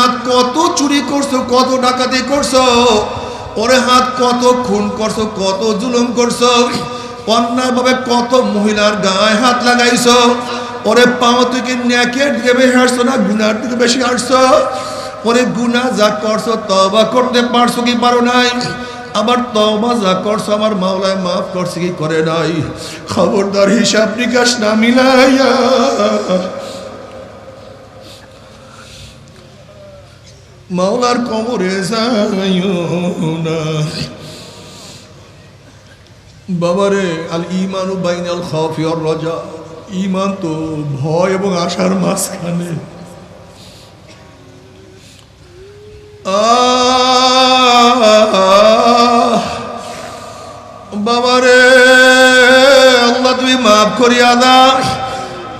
হাত কত চুরি করছ, কত ডাকাতি করছ? ওরে হাত কত খুন করছ, কত জুলুম করছ? অন্যায়ভাবে কত মহিলার গায়ে হাত লাগাইছো? ওরে পাও তুই কি ন্যাকের দিকে বেশি হাসছো না, গুনার দিকে বেশি হাসছো ওরে গুনা যা করছ তবা করতে পারছ কি পারো নাই? আবার তবা যা করছ, আমার মাওলায় মাফ করছে কি করে নাই? খবরদার হিসাব নিকাশ না মিলাইয়া। মাওলার কবরে যাইও না। বাবারে, আল ইমানু বাইনাল খাফি আর রাজা। ইমান তো ভয় এবং আশার মাঝখানে। বাবারে, আল্লাহ তুমি মাফ করিয়া দাও।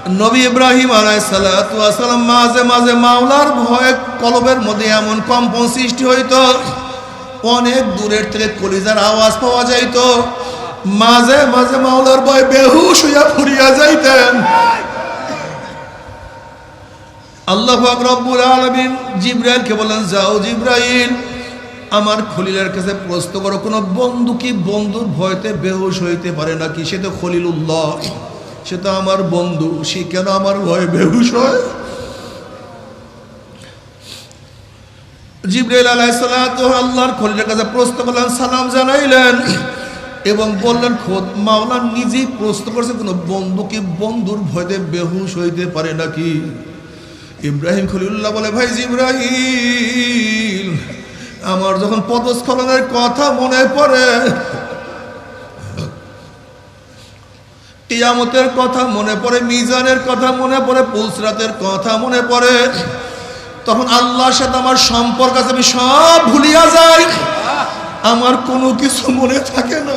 নবী ইব্রাহিম আলাইসালাম মাঝে মাঝে মাওলার ভয়ে কলবের মধ্যে এমন কম্পন সৃষ্টি হইত, অনেক দূরের থেকে কলিজার আওয়াজ পাওয়া যাইত। মাঝে মাঝে মাওলার ভয় বেহুশ হইয়া ফুরিয়া যাইতেন। আল্লাহ রব্বুল আলামিন জিব্রাইলকে বলেন যাও জিব্রাইল, আমার খলিলের কাছে প্রশ্ন করো, কোনো বন্ধু কি বন্ধুর ভয়তে বেহুশ হইতে পারে নাকি? সে তো খলিল খলিলুল্লাহ। সে তো আমার বন্ধু, সে কেন আমার ভয়ে বেহুশ হয়? জিব্রাইল আলাইসালাত আল্লাহর খলিলের কাছে প্রশ্ন করলেন, সালাম জানাইলেন। এবং বললেন, খোদ মাওলা নিজেই প্রশ্ন করছে, কোনো বন্ধু কি বন্ধুর ভয়তে বেহুশ হইতে পারে নাকি? ইব্রাহিম খলিউল্লাহ বলে, ভাই জিব্রাহিম আমার যখন পদস্খলনের কথা মনে পড়ে টিয়ামতের কথা মনে পড়ে, মিজানের কথা মনে পড়ে, পুলসরাতের কথা মনে পড়ে। তখন আল্লাহর সাথে আমার সম্পর্ক আছে, আমি সব ভুলিয়া যাই। আমার কোনো কিছু মনে থাকে না।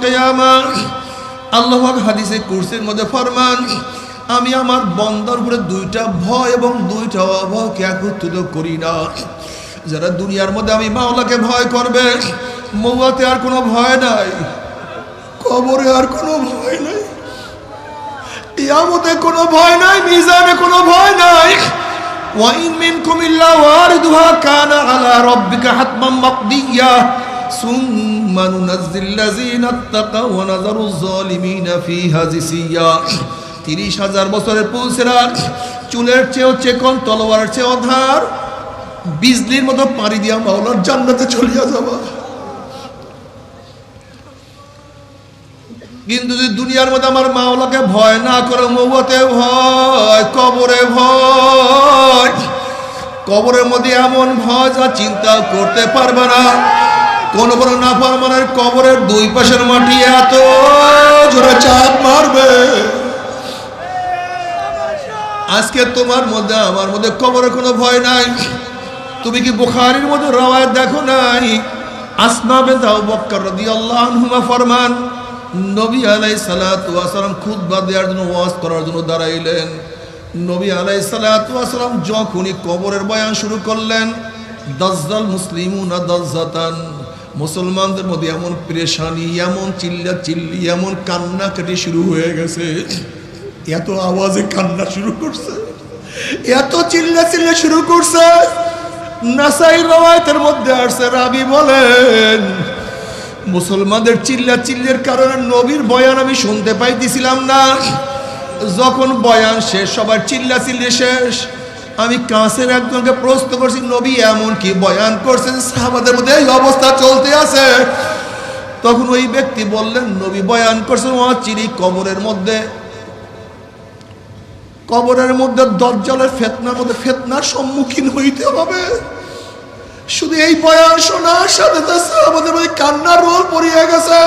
কিয়ামা। আল্লাহ হাদিসে কুরসির মধ্যে ফরমান, আমি আমার বন্দর উপরে দুইটা ভয় এবং দুইটা অভয়কে একত্রিত করি না। যারা দুনিয়ার মধ্যে আমি মাওলাকে ভয় করবে, মৌয়াতে আর কোনো ভয় নাই, কবরে আর কোনো ভয় নাই, কিয়ামতে কোনো ভয় নাই, মিজানে কোনো ভয় নাই। ওয়াইন মিনকুম ইল্লা ওয়ারিদুহা, কানা আলা রাব্বিকা হাতমান মাকদিয়া। কিন্তু দুনিয়ার মধ্যে আমার মাওলাকে ভয় না করে মৌতে ভয় কবরে ভয় কবরের মধ্যে এমন ভয় যা চিন্তা করতে পারবে না কোন বড় কোন নাফরমানের কবরের দুই পাশের মাটি এত জোরে চাপ মারবে। আজকে তোমার মধ্যে, আমার মধ্যে কবরে কোনো ভয় নাই। তুমি কি বুখারির মধ্যে রওয়ায়ত দেখো নাই? আসমাবে যাও বক্কর রাদিয়াল্লাহু আনহুমা ফরমান। নবী আলাই সালাম খুতবা দেওয়ার জন্য ওয়াজ করার জন্য দাঁড়াইলেন। নবী আলাই সালাম যখনই কবরের বয়ান শুরু করলেন, দাজ্জাল মুসলিমুনা দাজ্জাতান। মুসলমানদের মধ্যে এমন প্রেশানি, এমন চিল্লা চিল্লি, এমন কান্নাকাটি শুরু হয়ে গেছে। এত আওয়াজে কান্না শুরু করছে। এত চিল্লা চিল্লা শুরু করছে। নাসাই রওয়ায়তের মধ্যে আসছে, রাবি বলেন, মুসলমানদের চিল্লা চিল্লের কারণে নবীর বয়ান আমি শুনতে পাইতেছিলাম না। যখন বয়ান শেষ, সবার চিল্লা চিল্লি শেষ। আমি কাছের একজনকে প্রশ্ন করছি, নবী এমন কি বয়ান করছেন সাহাবাদের মধ্যে এই অবস্থা চলতে আছে? তখন ওই ব্যক্তি বললেন, নবী বয়ান করছেন ও চিরি কবরের মধ্যে। কবরের মধ্যে দজ্জালের ফেতনার মধ্যে ফেতনার সম্মুখীন হইতে হবে। শুধু এই বয়ান শোনার সাথে সাথে আমাদের মধ্যে কান্নার রোল পড়িয়ে গেছে।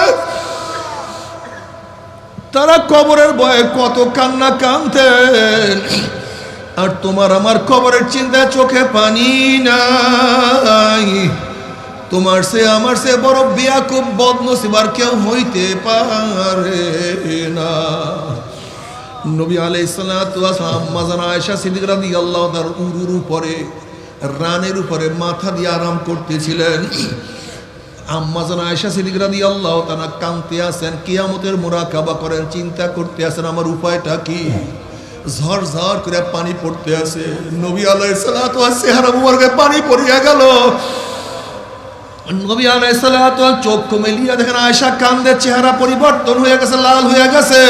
তারা কবরের বয়ে কত কান্না কানতেন আর তোমার আমার কবরের চিন্তায় চোখে পানি নাই। তোমার সে, আমার সে বড় বিয়াকুব বদনসিবার কেউ হইতে পারে না। নবী আলাই জানা আয়েশা সিদ্দিক রাদিয়াল্লাহু তাআলা উরুর উপরে, রানের উপরে মাথা দিয়ে আরাম করতেছিলেন। আম্মাজান আয়সা সিদ্দিক রাদিয়াল্লাহু তাআলা কাঁদতে আছেন কিয়ামতের মুরাকাবা করেন চিন্তা করতে আসেন। আমার উপায়টা কি? ঝড় ঝড় করে পানি পড়তে আছে। নবী আলাইহিস সালাতু ওয়াস চেহারা মুবারকে পানি পড়িয়া গেল। নবী আলাইহিস সালাতু ওয়াস চোখ মেলিয়া দেখেন আয়েশা কান্দে চেহারা পরিবর্তন হয়ে গেছে, লাল হয়ে গেছে।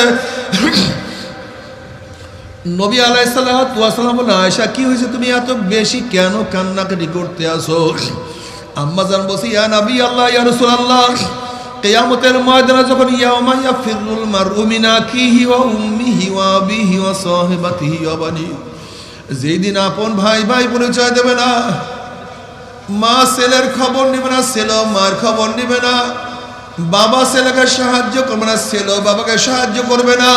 নবী সালাম বলেন আয়েশা, কি হয়েছে তুমি এত বেশি কেন কান্নাকাটি করতে আসো আম্মা জান বলছি, ইয়া নবী আল্লাহ, ইয়া রাসূলুল্লাহ। কিয়ামতের ময়দানে যখন ইয়াউমা ইয়াফিরুল মারউ মিন আখিহি ওয়া উম্মিহি ওয়া আবিহি ওয়া সাহিবাতিহি ওয়া বানি। যেই দিন আপন ভাই ভাই পরিচয় দেবে না, মা ছেলের খবর নিবে না, ছেলে মার খবর নিবে না, বাবা ছেলেকে সাহায্য করবে না, ছেলে বাবাকে সাহায্য করবে না।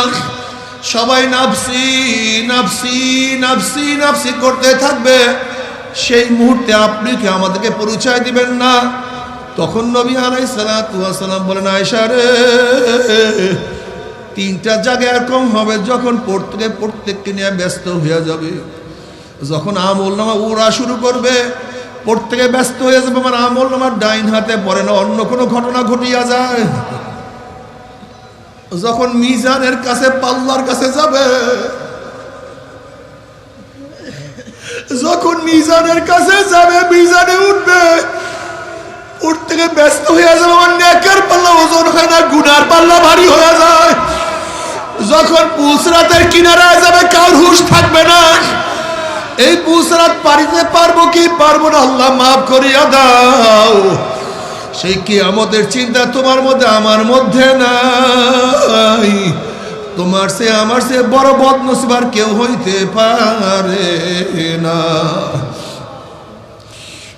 সবাই নাফসি নাফসি নাফসি নাফসি করতে থাকবে। সেই মুহূর্তে আপনি কি আমাদেরকে পরিচয় দিবেন না? তখন নবী আলাই সালাম বলেন আয়সা রে, তিনটা জায়গায় এরকম হবে যখন প্রত্যেকে প্রত্যেককে নিয়ে ব্যস্ত হয়ে যাবে। যখন আমল নামা উড়া শুরু করবে, প্রত্যেকে ব্যস্ত হয়ে যাবে, আমার আমল নামার ডাইন হাতে পড়ে না, অন্য কোনো ঘটনা ঘটিয়া যায়। যখন মিজানের কাছে, পাল্লার কাছে যাবে, যখন মিজানের কাছে যাবে, মিজানে উঠবে উঠ থেকে ব্যস্ত হয়ে যাবে, আমার নেকের পাল্লা ওজন হয় না, গুনার পাল্লা ভারী হয়ে যায়। যখন পুসরাতের কিনারায় যাবে, কার হুশ থাকবে না? এই পুসরাত পারিতে পারব কি? পারব না, আল্লাহ মাফ করিয়া দাও। সেই কি আমাদের চিন্তা তোমার মধ্যে, আমার মধ্যে নাই। তোমার সে আমার সে বড় বদনসিবার কেউ হইতে পারে না।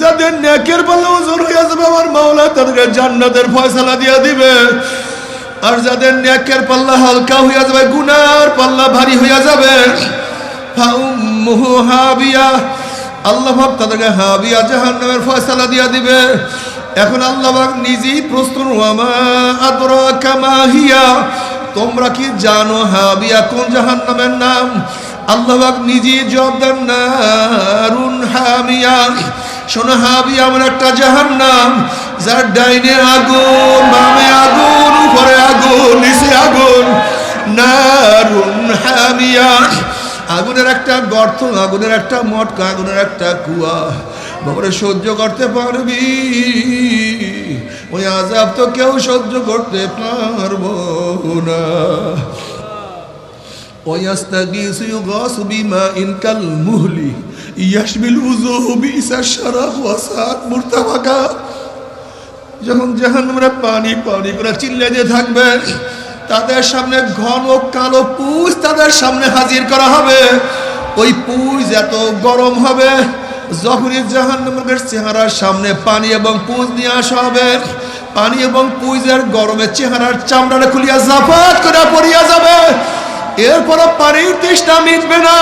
যাদের নেকের পাল্লা ওজন হয়ে যাবে আমার মাওলা তাদেরকে জান্নাতের ফয়সালা দিয়ে দিবে। আর যাদের নেকের পাল্লা হালকা হইয়া যাবে, গুনার পাল্লা ভারী হইয়া যাবে। আল্লাহ হাবিয়া ফয়সালা দিবে। এখন আল্লাহ নিজেই প্রশ্ন ওয়ামা আদরা কামা তোমরা কি জানো হাবিয়া কোন জাহান্নামের নাম? আল্লাহ নিজেই জবাব হামিয়া। শোনো হাবি, আমার একটা জাহান নাম যার ডাইনে আগুন, বামে আগুন, উপরে আগুন, নিচে আগুন। নারুন হামিয়া। আগুনের একটা গর্ত, আগুনের একটা মটকা, আগুনের একটা কুয়া। বাবারে, সহ্য করতে পারবি? ওই আজাব তো কেউ সহ্য করতে পারব না। ওই আস্তা গিয়েছি গস বিমা ইনকাল মুহলি। ইয়াসবিল উজু বিসার শারাফ ওয়াসাত মুরতাবাকা। যখন জাহান্নামরা পানি পানি করে চিল্লে যে থাকবে, তাদের সামনে ঘন কালো পুজ তাদের সামনে হাজির করা হবে। ওই পুজ এত গরম হবে, যখনই জাহান্নামের চেহারার সামনে পানি এবং পুজ নিয়ে আসা হবে, পানি এবং পুজের গরমে চেহারার চামড়াটা খুলিয়া জাফাত করে পড়িয়া যাবে। এরপরও পানির তৃষ্ণা মিটবে না।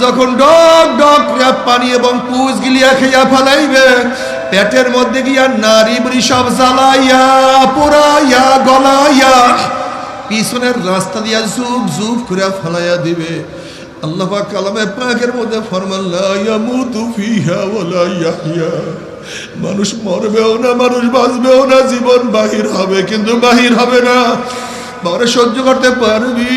যখন ডক ডক পানি এবং পুজ গিলিয়া খেয়া ফেলাইবে, পেটের মধ্যে গিয়া নারী সব জ্বালাইয়া পোড়াইয়া গলাইয়া পিছনের রাস্তা দিয়া জুব জুব করে ফেলাইয়া দিবে। আল্লাহ কালামে পাকের মধ্যে ফরমাল্লা ইয়ামুতু ফিহা ওয়ালা ইয়াহইয়া। মানুষ মরবেও না, মানুষ বাঁচবেও না, জীবন বাহির হবে, কিন্তু বাহির হবে না। বাবারে সহ্য করতে পারবি।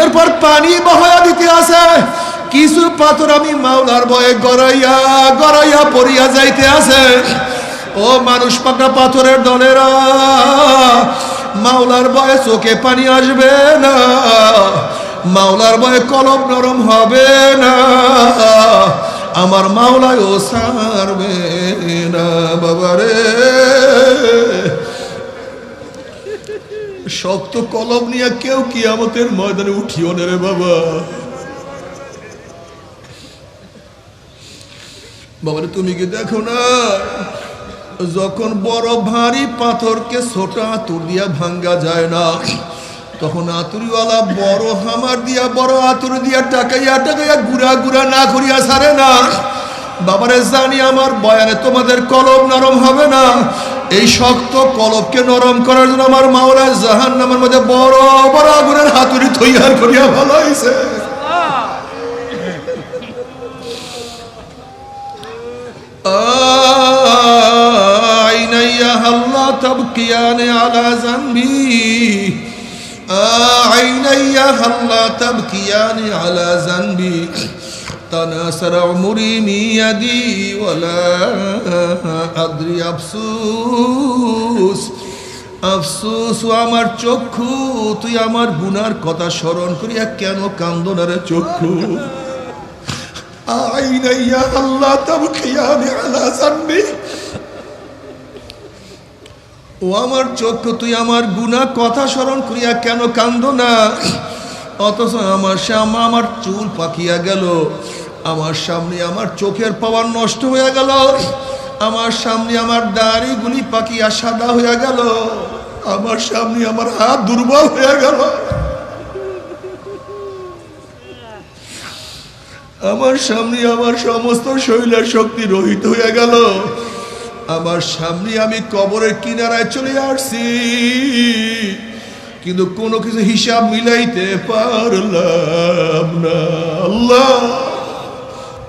এরপর পানি বহয়া দিতে আছে কিছু পাথর আমি মাওলার ভয়ে গড়াইয়া গড়াইয়া পড়িয়া যাইতে আছে ও মানুষ পাকা পাথরের দলেরা, মাওলার ভয়ে চোখে পানি আসবে না, মাওলার ভয়ে কলম নরম হবে না, আমার মাওলায় ও সারবে না, বাবারে। শক্ত কলম নিয়ে কেউ কিয়ামতের ময়দানে উঠিও না রে বাবা। বাবারে, তুমি কি দেখো না? যখন বড় ভারী পাথরকে ছোট আতুর দিয়া ভাঙ্গা যায় না, তখন আতুরিওয়ালা বড় হামার দিয়া, বড় আতুর দিয়া টাকাইয়া টাকাইয়া গুড়া গুড়া না করিয়া সারে না। বাবারে, জানি আমার বয়ানে তোমাদের কলম নরম হবে না। এই শক্ত কলবকে নরম করার জন্য আমার মাওলা জাহান নামের মধ্যে বড় বড় আগুনের হাতুড়ি তৈয়ার করিয়া ভালো হয়েছে عيني هلا تبكيان على ذنبي عيني هلا تبكيان على ذنبي تناثر عمري من يدي ولا أدري أفسوس আফসোস ও আমার চক্ষু তুই আমার গুনার কথা স্মরণ করিয়া কেন কান্দনারে চক্ষু عيني الله تبكيان على ذنبي ও আমার চক্ষু তুই আমার গুনাহ কথা স্মরণ করিয়া কেন কান্দ না অথচ আমার সামনে আমার চুল পাকিয়া গেল। আমার সামনে আমার চোখের পাওয়ার নষ্ট হয়ে গেল। আমার সামনে আমার দাড়িগুলি পাকিয়া সাদা হয়ে গেল। আমার সামনে আমার হাত দুর্বল হয়ে গেল। আমার সামনে আমার সমস্ত শৈলের শক্তি রহিত হয়ে গেল। আমার সামনে আমি কবরের কিনারায় চলে আসছি। কিন্তু কোনো কিছু হিসাব মিলাইতে পারলাম না। আল্লাহ!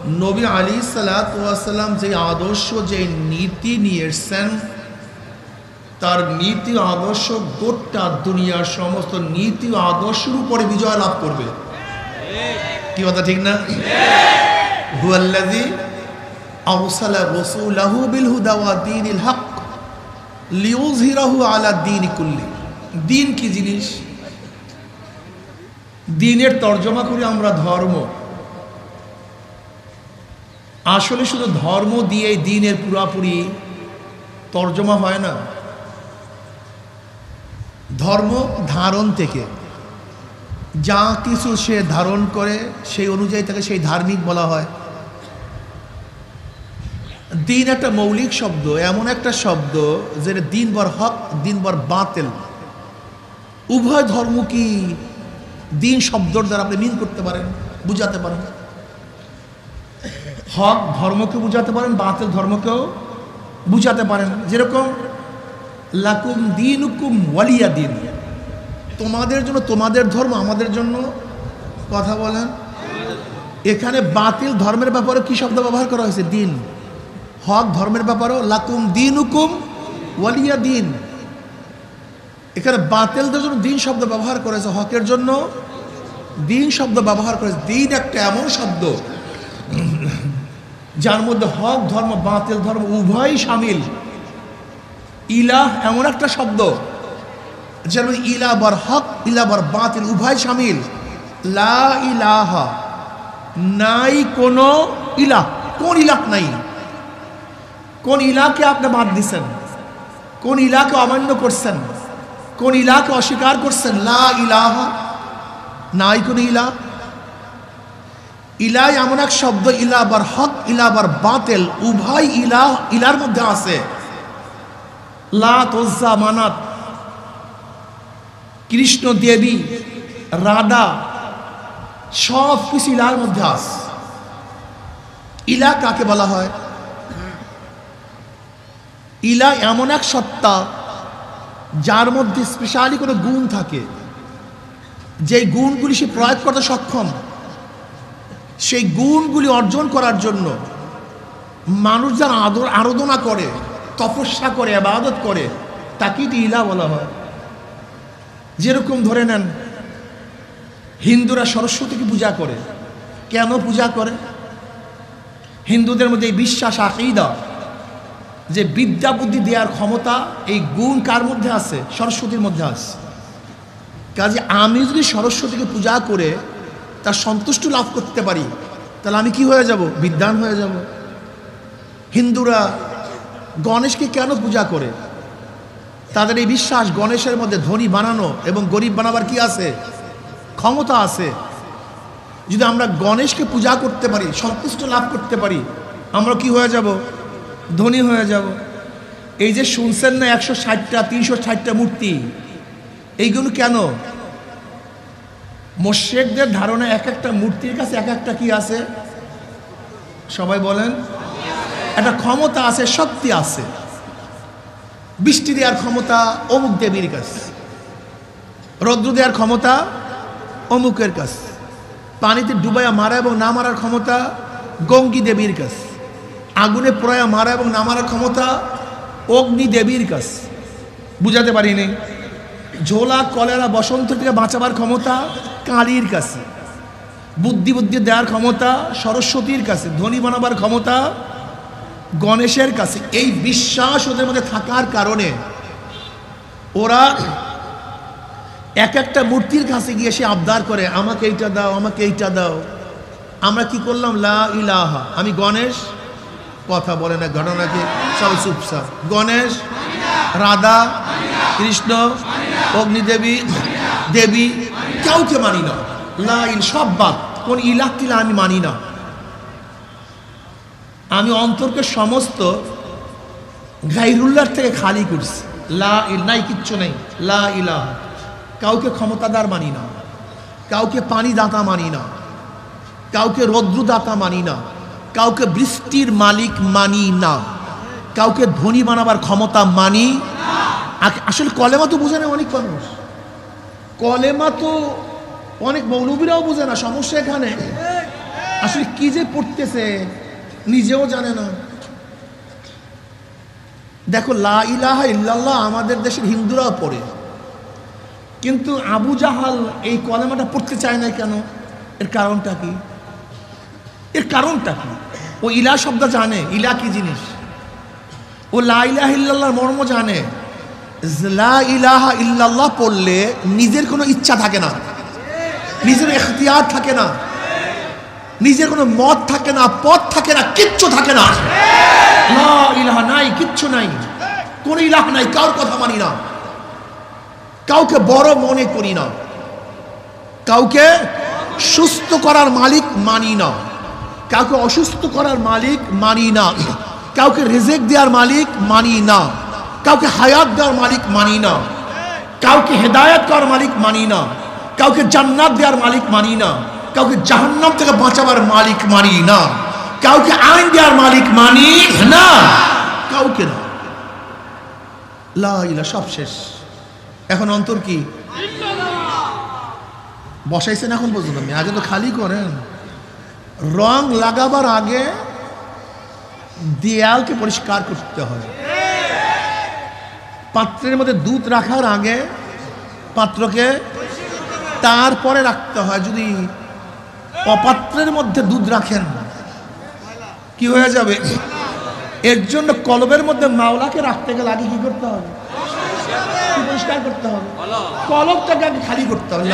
নবী আলী সালাতাম যে আদর্শ, যে নীতি নিয়ে এসছেন তার নীতি আদর্শ গোটা দুনিয়ার সমস্ত নীতি আদর্শের উপরে বিজয় লাভ করবে। কি কথা, ঠিক না? লিইয়ুযহিরাহু আলা দীন কুল্লি। দিন কি জিনিস? দিনের তর্জমা করি আমরা ধর্ম। আসলে শুধু ধর্ম দিয়ে দিনের পুরাপুরি তর্জমা হয় না। ধর্ম ধারণ থেকে। যা কিছু সে ধারণ করে, সেই অনুযায়ী তাকে সেই ধার্মিক বলা হয়। দিন একটা মৌলিক শব্দ, এমন একটা শব্দ যেটা দিনভর হক, দিনভর বাতেল। উভয় ধর্ম কি দিন শব্দর দ্বারা আপনি মিন করতে পারেন, বুঝাতে পারেন। হক ধর্মকে বুঝাতে পারেন, বাতিল ধর্মকেও বুঝাতে পারেন। যেরকম, লাকুম দিন হুকুম ওয়ালিয়া দিন। তোমাদের জন্য, তোমাদের ধর্ম, আমাদের জন্য, কথা বলেন। এখানে বাতিল ধর্মের ব্যাপারে কি শব্দ ব্যবহার করা হয়েছে? দিন। হক ধর্মের ব্যাপারেও লাকুম দিন হুকুম ওয়ালিয়া দিন। এখানে বাতিলদের জন্য দিন শব্দ ব্যবহার করেছে হকের জন্য। দিন শব্দ ব্যবহার করেছে। দিন একটা এমন শব্দ, যার মধ্যে হক, ধর্ম, বাতিল, ধর্ম উভয়ই সামিল। ইলাহ এমন একটা শব্দ মধ্যে ইলা বর হক ইলা বর বাতিল উভয় সামিল। লা ইলাহা নাই কোনো ইলাহ। কোন ইলাহ নাই? কোন ইলাকে আপনি বাদ দিছেন? কোন ইলাকে অমান্য করছেন? কোন ইলাকে অস্বীকার করছেন? লা ইলাহ, নাই কোন ইলা ইলাই এমন এক শব্দ ইলাবার হক ইলাবার বাতেল। উভয় ইলাহ, ইলার মধ্যে আছে। লাত ওজ্জা মানাত, কৃষ্ণ দেবী, রাধা, সব কিছু ইলার মধ্যে আস ইলা কাকে বলা হয়? ইলা এমন এক সত্তা যার মধ্যে স্পেশালি কোনো গুণ থাকে, যেই গুণগুলি সে প্রয়োগ করতে সক্ষম, সেই গুণগুলি অর্জন করার জন্য মানুষ যারা আদর আরাধনা করে, তপস্যা করে, আবাদত করে, তাকেই তো ইলা বলা হয়। যেরকম ধরে নেন, হিন্দুরা সরস্বতীকে পূজা করে। কেন পূজা করে? হিন্দুদের মধ্যে এই বিশ্বাস, আকিদা যে বিদ্যা বুদ্ধি দেওয়ার ক্ষমতা এই গুণ কার মধ্যে আছে? সরস্বতীর মধ্যে আছে। কাজে আমি যদি সরস্বতীকে পূজা করে তার সন্তুষ্ট লাভ করতে পারি, তাহলে আমি কি হয়ে যাব? বিদ্যান হয়ে যাব। হিন্দুরা গণেশকে কেন পূজা করে? তাদের এই বিশ্বাস গণেশের মধ্যে ধনী বানানো এবং গরিব বানাবার কি আছে? ক্ষমতা আছে। যদি আমরা গণেশকে পূজা করতে পারি, সন্তুষ্ট লাভ করতে পারি, আমরা কি হয়ে যাব? ধনী হয়ে যাব। এই যে শুনছেন না একশো ষাটটা, তিনশো ষাটটা মূর্তি, এইগুলো কেন? মোশেকদের ধারণা এক একটা মূর্তির কাছে এক একটা কি আছে? সবাই বলেন। একটা ক্ষমতা আছে, শক্তি আছে। বৃষ্টি দেওয়ার ক্ষমতা অমুক দেবীর কাছে। রৌদ্র দেওয়ার ক্ষমতা অমুকের কাছে। পানিতে ডুবাইয়া মারা এবং না মারার ক্ষমতা গঙ্গি দেবীর কাছে। আগুনে প্রয়া মারা এবং না ক্ষমতা অগ্নি দেবীর কাছে। বুঝাতে পারিনি। ঝোলা, কলেরা, বসন্ত থেকে বাঁচাবার ক্ষমতা কালীর কাছে। বুদ্ধি বুদ্ধি দেওয়ার ক্ষমতা সরস্বতীর কাছে। ধনী বানাবার ক্ষমতা গণেশের কাছে। এই বিশ্বাস ওদের মধ্যে থাকার কারণে ওরা এক একটা মূর্তির কাছে গিয়ে সে আবদার করে, আমাকে এইটা দাও, আমাকে এইটা দাও। আমরা কি করলাম? লা ইলাহা। আমি গণেশ কথা বলে না ঘটনাকে সব চুপচাপ। গণেশ, রাধা, কৃষ্ণ, অগ্নিদেবী, দেবী কাউকে মানি না। লা ইল সব বাদ। কোন ইলাহ টিলা আমি মানি না। আমি অন্তরকে সমস্ত গাইরুল্লার থেকে খালি করছি। লা ইল, নাই কিচ্ছু নেই। লা ইলাহ। কাউকে ক্ষমতাদার মানি না। কাউকে পানি দাতা মানি না। কাউকে রৌদ্রদাতা মানি না। কাউকে বৃষ্টির মালিক মানি না। কাউকে ধনী বানাবার ক্ষমতা মানি আসলে কলেমা তো বোঝে না অনেক মানুষ। কলেমা তো অনেক মৌলবীরাও বোঝে না, সমস্যা এখানে। আসলে কি যে পড়তেছে নিজেও জানে না। দেখো, লা ইলাহা আমাদের দেশের হিন্দুরাও পড়ে। কিন্তু আবু জাহাল এই কলেমাটা পড়তে চায় না কেন? এর কারণটা কি? এর কারণটা কি? ও ইলা শব্দ জানে, ইলা কি জিনিস? ও লা মর্ম জানে। লা ইলাহা ইল্লাল্লাহ পড়লে নিজের কোনো ইচ্ছা থাকে না। নিজের এখতিয়ার থাকে না। নিজের কোনো মত থাকে না, পথ থাকে না, কিচ্ছু থাকে না। লা ইলাহা নাই, কিচ্ছু নাই। কোন ইলাহ নাই কার কথা মানি না। কাউকে বড় মনে করি না। কাউকে সুস্থ করার মালিক মানি না। কাউকে অসুস্থ করার মালিক মানি না। কাউকে রেজেক দেওয়ার মালিক মানি না। কাউকে হায়াত দেওয়ার মালিক মানি না। কাউকে হেদায়ত করার মালিক মানি না। কাউকে জান্নাত দেওয়ার মালিক মানি না। কাউকে জাহান্নাম থেকে বাঁচাবার মালিক মানি না। কাউকে আইন দেওয়ার মালিক মানি না। কাউকে না। লা ইলা সব শেষ। এখন অন্তর কি? বসাইছেন এখন পর্যন্ত? আমি আগে তো খালি করেন। রং লাগাবার আগে দেয়ালকে পরিষ্কার করতে হয়। পাত্রের মধ্যে দুধ রাখার আগে পাত্রকে তারপরে রাখতে হয়। যদি অপাত্রের মধ্যে দুধ রাখেন, কি হয়ে যাবে? এর জন্য কলবের মধ্যে মাওলাকে রাখতে গেলে আগে কি করতে হবে? পরিষ্কার করতে হবে? কলবটাকে আগে খালি করতে হবে।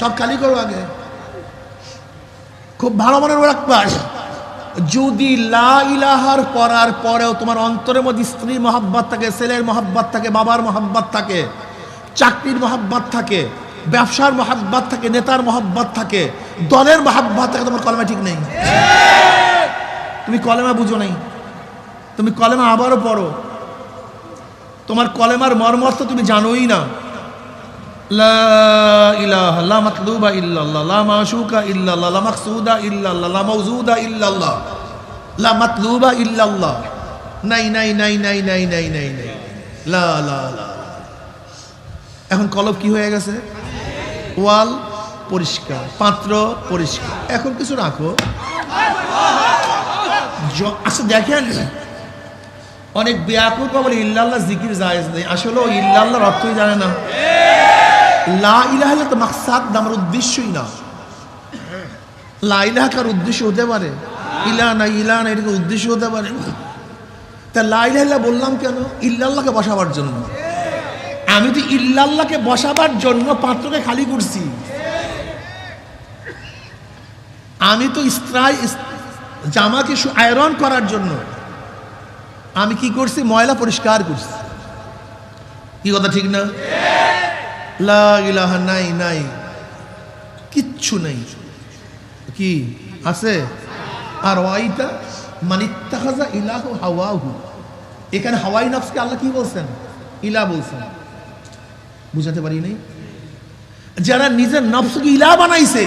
সব খালি করো আগে। খুব ভালো মনে রাখবা যদি লা ইলাহার পড়ার পরেও তোমার অন্তরের মধ্যে স্ত্রীর মহাব্বত থাকে, ছেলের মহাব্বত থাকে, বাবার মহাব্বত থাকে, চাকরির মহাব্বত থাকে, ব্যবসার মহাব্বত থাকে, নেতার মহাব্বত থাকে, দলের মহাব্বত থাকে, তোমার কলমা ঠিক নেই। তুমি কলেমা বুঝো নাই। তুমি কলেমা আবারও পড়ো। তোমার কলেমার মর্মর্থ তুমি জানোই না। লা লা লা লা লা মাতলুবা নাই নাই নাই নাই নাই নাই নাই নাই লা লা লা। এখন কলব কি হয়ে গেছে? ওয়াল পরিষ্কার, পাত্র পরিষ্কার। এখন কিছু রাখো। আচ্ছা দেখেন, অনেক ব্যাকুল বলে ইল্লাল্লাহ জিকির জায়েজ নেই। আসলে ও ইল্লাল্লাহর অর্থই জানে না। লা ইলাহা ইল্লাল্লাহ তো মাকসাদ না, আমার উদ্দেশ্যই না। লা ইলাহা কার উদ্দেশ্য হতে পারে? ইলা না ইলা না এটাকে উদ্দেশ্য হতে পারে? তা লা ইলাহা বললাম কেন? ইল্লাল্লাহকে বসাবার জন্য। আমি তো ইল্লাল্লাহকে বসাবার জন্য পাত্রকে খালি করছি। আমি তো স্ত্রাই জামাকে আয়রন করার জন্য। আমি কি করছি? ময়লা পরিষ্কার করছি। কি কথা ঠিক না? লা ইলাহা নাই নাই। কিচ্ছু নেই। কি? আছে? আর ওয়াইটা মানিত্তাখাজা ইলাহ হাওয়াহু। এখানে হাওয়াই নফসকে আল্লাহ কি বলছেন? ইলা বলছেন। বুঝাতে পারি নাই? যারা নিজের নফসকে ইলা বানাইছে,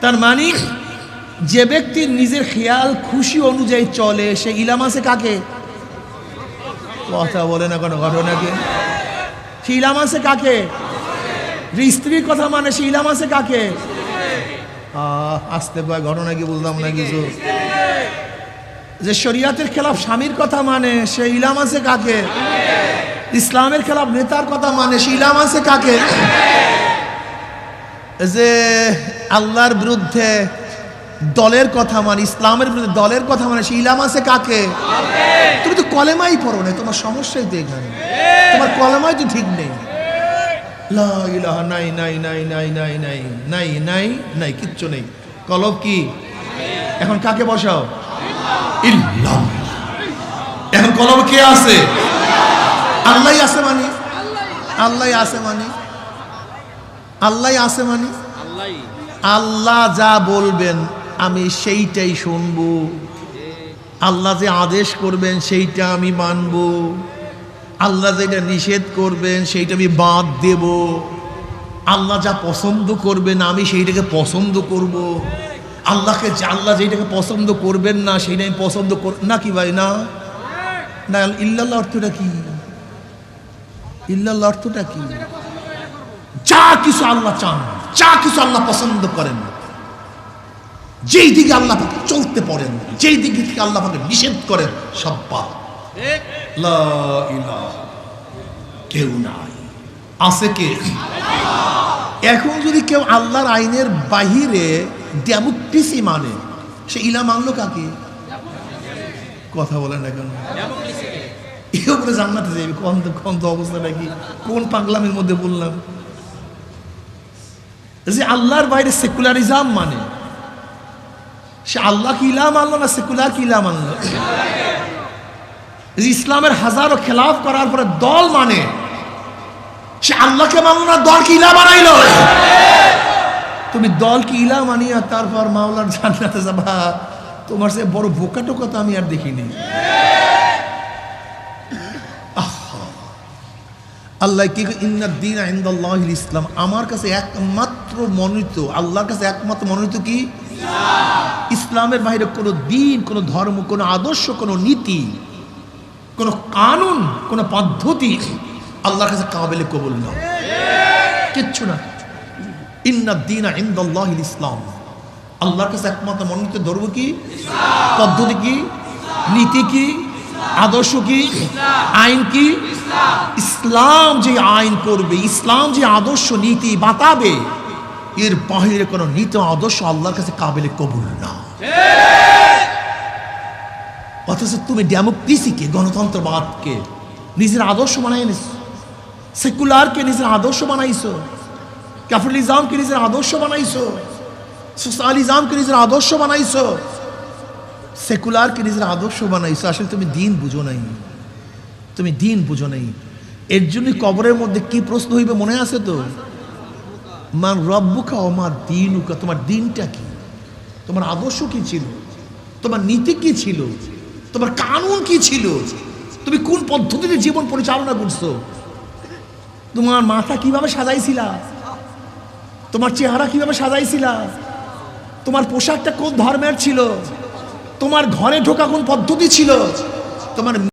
তার মানে যে ব্যক্তি নিজের খেয়াল খুশি অনুযায়ী চলে, সে ইলাম আছে কাকে? কথা বলে না কোনো ঘটনাকে। সে ইলাম আছে কাকে? যে স্ত্রীর কথা মানে সে ইলাম আছে কাকে? আসতে পারে ঘটনা কি বলতাম না কিছু? যে শরিয়াতের খেলাফ স্বামীর কথা মানে সে ইলাম আছে কাকে? ইসলামের খেলাফ নেতার কথা মানে সে ইলাম আছে কাকে? যে আল্লাহর বিরুদ্ধে দলের কথা মানে ইসলামের বিরুদ্ধে দলের কথা মানে সে ইলাম আছে কাকে? তুমি তো কলেমাই পড়ো না তোমার সমস্যাই তো এখানে। তোমার কলেমাই তো ঠিক নেই। নাই নাই নাই নাই নাই নাই নাই নাই নাই কিচ্ছু নেই। কলব কি? এখন কাকে বসাও? ইল্লাহ। এখন কলব কে আছে? আল্লাহ আছে মানে? আল্লাহ আছে মানে? আল্লাহ আছে মানে? আল্লাহ যা বলবেন আমি সেইটাই শুনব। আল্লাহ যে আদেশ করবেন, সেইটা আমি মানব। আল্লাহ যেটা নিষেধ করবেন, সেইটা আমি বাদ দেব। আল্লাহ যা পছন্দ করবেন, আমি সেইটাকে পছন্দ করব। আল্লাহকে আল্লাহ যেটাকে পছন্দ করবেন না, সেইটা আমি পছন্দ কর না কি ভাই, না? না, ইল্লাল্লাহ অর্থটা কি? ইল্লাল্লাহ অর্থটা কি? যা কিছু আল্লাহ চান, যা কিছু আল্লাহ পছন্দ করেন। যেই দিকে আল্লাহ পাকে চলতে পারেন, যেই দিকে থেকে আল্লাহ পাকে নিষেধ করেন, সব পাপ কেউ নাই। আছে কে? এখন যদি কেউ আল্লাহর আইনের বাহিরে ডেমোক্রেসি মানে সে ইলা মানলো কাকে? কথা বলেন এখন কেন? এ উপরে জান্নাতে যাবে কোন কোন তো অবস্থাটা কি কোন পাগলামের মধ্যে বললাম? যে আল্লাহর বাইরে সেকুলারিজম মানে সে আল্লাহ কি ইলা মানলো না সেকুলার কি ইলা মানলো ইসলামের হাজারো খেলাফ করার পরে দল মানে সে আল্লাহকে মানলো না, দল কি ইলা বানাইলো তুমি দল কি ইলা মানিয়া তারপর মাওলার জান্নাতে যাবা? তোমার সে বড় বোকা টোকা তো আমি আর দেখিনি। আল্লাহ কি ইন্নাদ্দিন আইন্দাল্লাহ ইসলাম। আমার কাছে একমাত্র মনোনীত, আল্লাহর কাছে একমাত্র মনোনীত কি? ইসলামের বাইরে কোনো দিন কোনো ধর্ম কোনো আদর্শ কোনো নীতি কোনো কানুন কোনো পদ্ধতি আল্লাহর কাছে কাবেলে কবুল না। কিচ্ছু না। ইন্নাদ্দিন আইন্দাল্লাহ ইসলাম। আল্লাহর কাছে একমাত্র মনোনীত ধর্ম কি? পদ্ধতি কি? নীতি কি? আদর্শ কি? আইন কি? ইসলাম। যে আইন করবে ইসলাম যে আদর্শ নীতি বাতাবে এর বাহিরে কোনো নীতি আদর্শ আল্লাহর কাছে কাবিলে কবুল না। অথচ তুমি ডেমোক্রেসিকে গণতন্ত্রবাদকে নিজের আদর্শ বানাই নিস সেকুলারকে নিজের আদর্শ বানাইছো। ক্যাপিটালিজমকে নিজের আদর্শ বানাইছো। সোশ্যালিজমকে নিজের আদর্শ বানাইছো। সেকুলারকে নিজের আদর্শ বানাইছো। আসলে তুমি দিন বুঝো নাই। তুমি দিন বুঝো নাই। এর জন্য কবরের মধ্যে কি প্রশ্ন হইবে মনে আছে তো? মান রব্বুকা ও মা দিনুকা, তোমার দিনটা কি? তোমার আদর্শ কি ছিল? তোমার নীতি কি ছিল? তোমার কানুন কি ছিল? তুমি কোন পদ্ধতিতে জীবন পরিচালনা করছ? তোমার মাথা কীভাবে সাজাইছিলা? তোমার চেহারা কীভাবে সাজাইছিলা? তোমার পোশাকটা কোন ধর্মের ছিল? তোমার ঘরে ঢোকা কোন পদ্ধতি ছিল? তোমার